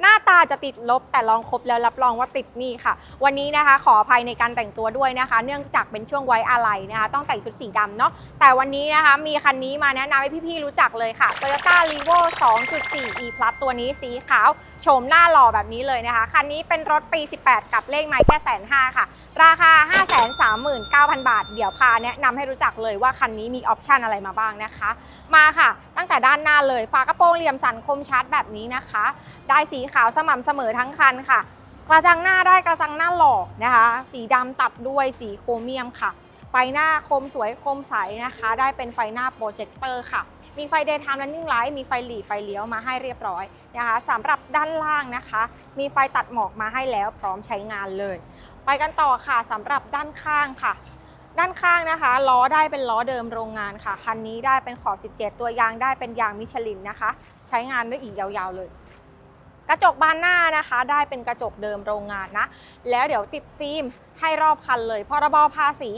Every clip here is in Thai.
หน้าตาจะติดลบแต่ลองครบแล้วรับรองว่าติดนี่ค่ะ วันนี้นะคะขออภัยในการแต่งตัวด้วยนะคะ เนื่องจากเป็นช่วงไว้อะไรนะคะ ต้องแต่งชุดสีดำเนาะแต่วันนี้นะคะมีคันนี้มาแนะนำให้พี่ๆรู้จักเลยค่ะ Toyota r e v o 2.4 e plus ตัวนี้สีขาวโฉมหน้าหล่อแบบนี้เลยนะคะ คันนี้เป็นรถปี 18 กับเลขไม้แค่แสนห้าค่ะ ราคา 39,000 บาท เดี๋ยวพาแนะนำให้รู้จักเลยว่าคันนี้มีออปชันอะไรมาบ้างนะคะ มาค่ะ ตั้งแต่ด้านหน้าเลย ฝากระโปรงเหลี่ยมสันคมชัดแบบนี้นะคะ ได้สีขาวสม่ำเสมอทั้งคันค่ะ กระจังหน้าได้กระจังหน้าหลอกนะคะ สีดำตัดด้วยสีโครเมียมค่ะ ไฟหน้าคมสวยคมใสนะคะ ได้เป็นไฟหน้าโปรเจคเตอร์ค่ะมีไฟ daytime running light มีไฟหลีไฟเลี้ยวมาให้เรียบร้อยนะคะสำหรับด้านล่างนะคะ มีไฟตัดหมอกมาให้แล้วพร้อมใช้งานเลย ไปกันต่อค่ะสำหรับด้านข้างค่ะ ด้านข้างนะคะล้อได้เป็นล้อเดิมโรงงานค่ะคันนี้ได้เป็นขอบ 17 ตัวยางได้เป็นยางมิชลินนะคะ ใช้งานได้อีกยาวๆเลยกระจกบานหน้านะคะ ได้เป็นกระจกเดิมโรงงานนะ แล้วเดี๋ยวติดฟิล์มให้รอบคันเลยพรบภาษี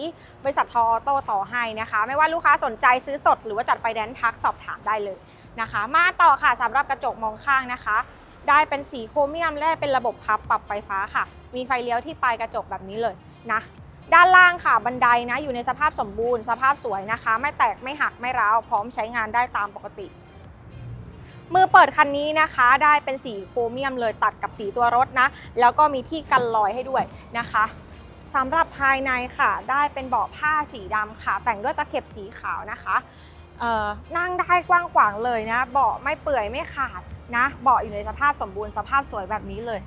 บริษัททออโต้ต่อให้นะคะ ไม่ว่าลูกค้าสนใจซื้อสด หรือว่าจัดไฟแนนซ์ทักสอบถามได้เลยนะคะ มาต่อค่ะสำหรับกระจกมองข้างนะคะ ได้เป็นสีโครเมียมและเป็นระบบพับปรับไฟฟ้าค่ะ มีไฟเลี้ยวที่ปลายกระจกแบบนี้เลยนะ ด้านล่างค่ะบันไดนะอยู่ในสภาพสมบูรณ์ สภาพสวยนะคะ ไม่แตกไม่หักไม่ร้าวพร้อมใช้งานได้ตามปกติ มือเปิดคันนี้นะคะ ได้เป็นสีโครเมียมเลยตัดกับสีตัวรถนะ แล้วก็มีที่กันรอยให้ด้วยนะคะสำหรับภายในค่ะ ได้เป็นเบาะผ้าสีดำค่ะ แต่งด้วยตะเข็บสีขาวนะคะ นั่งได้กว้างขวางเลยนะ เบาะไม่เปื่อยไม่ขาดนะ เบาะอยู่ในสภาพสมบูรณ์สภาพสวยแบบนี้เลย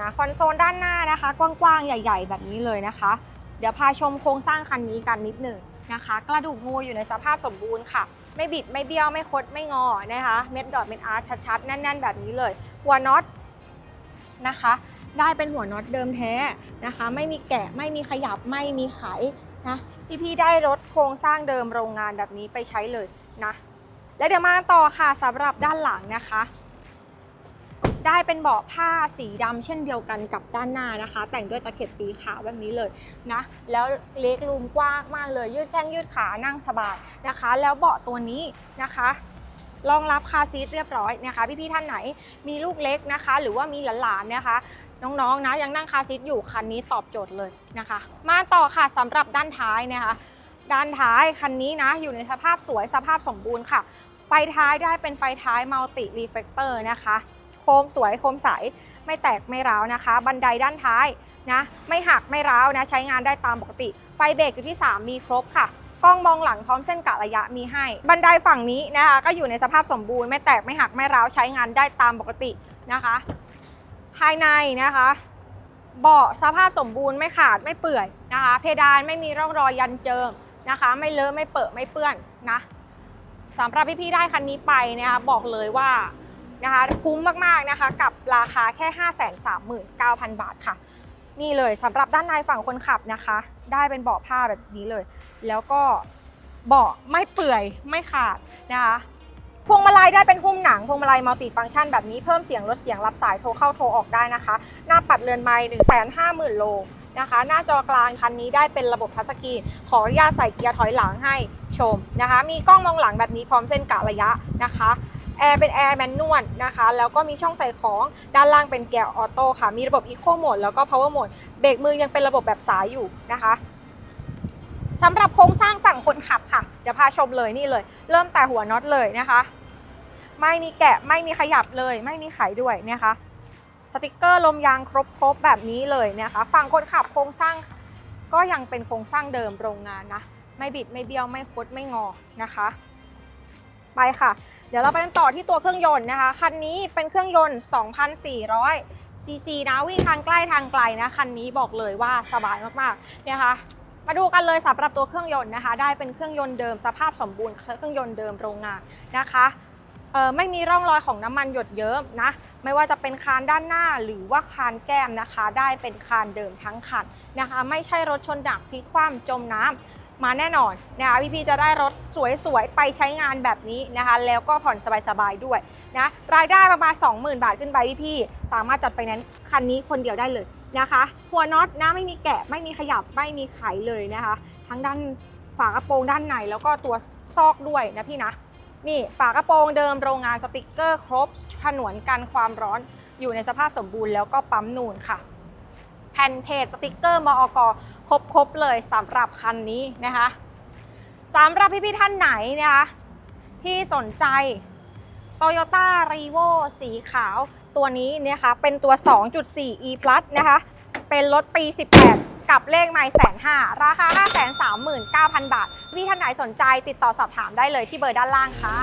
นะคอนโซลด้านหน้านะคะ กว้างๆ ใหญ่ ๆ แบบนี้เลยนะคะ เดี๋ยวพาชมโครงสร้างคันนี้กันนิดหนึ่งนะคะ กระดูกงูอยู่ในสภาพสมบูรณ์ค่ะ ไม่บิดไม่เบี้ยวไม่คดไม่งอนะคะ เม็ดดอทเม็ดอาร์ตชัดๆ แน่น ๆ แบบนี้เลย หัวน็อตนะคะ ได้เป็นหัวน็อตเดิมแท้นะคะ ไม่มีแกะไม่มีขยับไม่มีไข นะพี่ๆได้รถโครงสร้างเดิมโรงงานแบบนี้ไปใช้เลยนะ แล้วเดี๋ยวมาต่อค่ะสำหรับด้านหลังนะคะ ได้เป็นเบาะผ้าสีดำเช่นเดียวกันกับด้านหน้านะคะ แต่งด้วยตะเข็บสีขาวแบบนี้เลยนะ แล้วเล็กรูมกว้างมากเลย ยืดแข้งยืดขานั่งสบายนะคะ แล้วเบาะตัวนี้นะคะรองรับคาซีทเรียบร้อยนะคะ พี่ๆท่านไหนมีลูกเล็กนะคะ หรือว่ามีหลานๆนะคะ น้องๆนะยังนั่งคาซีทอยู่คันนี้ตอบโจทย์เลยนะคะ มาต่อค่ะสำหรับด้านท้ายนะคะด้านท้ายคันนี้นะอยู่ในสภาพสวยสภาพสมบูรณ์ค่ะ ไฟท้ายได้เป็นไฟท้ายมัลติรีเฟกเตอร์นะคะ โคมสวยโคมใสไม่แตกไม่ร้าวนะคะ บันไดด้านท้ายนะไม่หักไม่ร้าวนะใช้งานได้ตามปกติ ไฟเบรกอยู่ที่ 3 มีครบค่ะกล้องมองหลังพร้อมเส้นกะระยะมีให้ บันไดฝั่งนี้นะคะก็อยู่ในสภาพสมบูรณ์ไม่แตกไม่หักไม่ร้าวใช้งานได้ตามปกตินะคะ ภายในนะคะ เบาะสภาพสมบูรณ์ไม่ขาดไม่เปื่อยนะคะ เพดานไม่มีร่องรอยยันเจิมนะคะ ไม่เลอะไม่เปอะไม่เปื้อนนะสำหรับพี่ๆได้คันนี้ไปนะคะบอกเลยว่านะคะคุ้มมากๆนะคะ กับราคาแค่ 539,000 บาทค่ะ นี่เลยสำหรับด้านในฝั่งคนขับนะคะ ได้เป็นเบาะผ้าแบบนี้เลย แล้วก็เบาะไม่เปื่อยไม่ขาดนะคะ พวงมาลัยได้เป็นหุ้มหนังพวงมาลัยมัลติฟังก์ชันแบบนี้เพิ่มเสียงลดเสียงรับสายโทรเข้าโทรออกได้นะคะ หน้าปัดเรือนไม้1 5 0 0 0 0โลนะคะ หน้าจอกลางคันนี้ได้เป็นระบบทัชสกรีนขออนุญาตใส่เกียร์ถอยหลังให้ชมนะคะ มีกล้องมองหลังแบบนี้พร้อมเส้นกะระยะนะคะแอร์เป็นแอร์แมนนวลนะคะ แล้วก็มีช่องใส่ของด้านล่างเป็นเกียร์ออโต้ค่ะ มีระบบ Eco Mode แล้วก็ Power Mode เบรกมือยังเป็นระบบแบบสายอยู่นะคะ สำหรับโครงสร้างฝั่งคนขับค่ะ เดี๋ยวพาชมเลยนี่เลย เริ่มแต่หัวน็อตเลยนะคะ ไม่มีแกะไม่มีขยับเลย ไม่มีไขด้วยนะคะสติกเกอร์ลมยางครบๆแบบนี้เลยนะคะ ฝั่งคนขับโครงสร้างก็ยังเป็นโครงสร้างเดิมโรงงานนะ ไม่บิดไม่เบี้ยวไม่คดไม่งอนะคะ ไปค่ะ เดี๋ยวเราไปกันต่อที่ตัวเครื่องยนต์นะคะ คันนี้เป็นเครื่องยนต์ 2,400ซีซีนะวิ่งทางใกล้ทางไกลนะ คันนี้บอกเลยว่าสบายมากๆนะคะ มาดูกันเลยสำหรับตัวเครื่องยนต์นะคะ ได้เป็นเครื่องยนต์เดิมสภาพสมบูรณ์เครื่องยนต์เดิมโรงงานนะคะไม่มีร่องรอยของน้ำมันหยดเยิ้มนะ ไม่ว่าจะเป็นคานด้านหน้าหรือว่าคานแก้มนะคะ ได้เป็นคานเดิมทั้งคันนะคะ ไม่ใช่รถชนดักพลิกคว่ำจมน้ำมาแน่นอนนะคะพี่พีจะได้รถสวยๆ ไปใช้งานแบบนี้นะคะ แล้วก็ผ่อนสบายๆด้วยนะรายได้ประมาณ 20,000 บาทขึ้นไปพี่พี่สามารถจัดไฟแนนซ์คันนี้คนเดียวได้เลย นะคะ หัวน็อตนะไม่มีแกะไม่มีขยับไม่มีไขเลยนะคะ ทั้งด้านฝากระโปรงด้านในแล้วก็ตัวซอกด้วยนะพี่นะ นี่ฝากระโปรงเดิมโรงงานสติกเกอร์ครบผนวนกันความร้อนอยู่ในสภาพสมบูรณ์แล้วก็ปั๊มนูนค่ะ แผ่นเพจสติกเกอร์มอกครบครบๆเลยสำหรับคันนี้นะคะสำหรับพี่ๆท่านไหนนะคะที่สนใจ Toyota r e v o สีขาวตัวนี้นะคะ เป็นตัว 2.4 e plus นะคะ เป็นรถปี 18 กับเลขไมล์แสนห้าราคา 539,000 บาท พี่ท่านไหนสนใจติดต่อสอบถามได้เลยที่เบอร์ด้านล่างค่ะ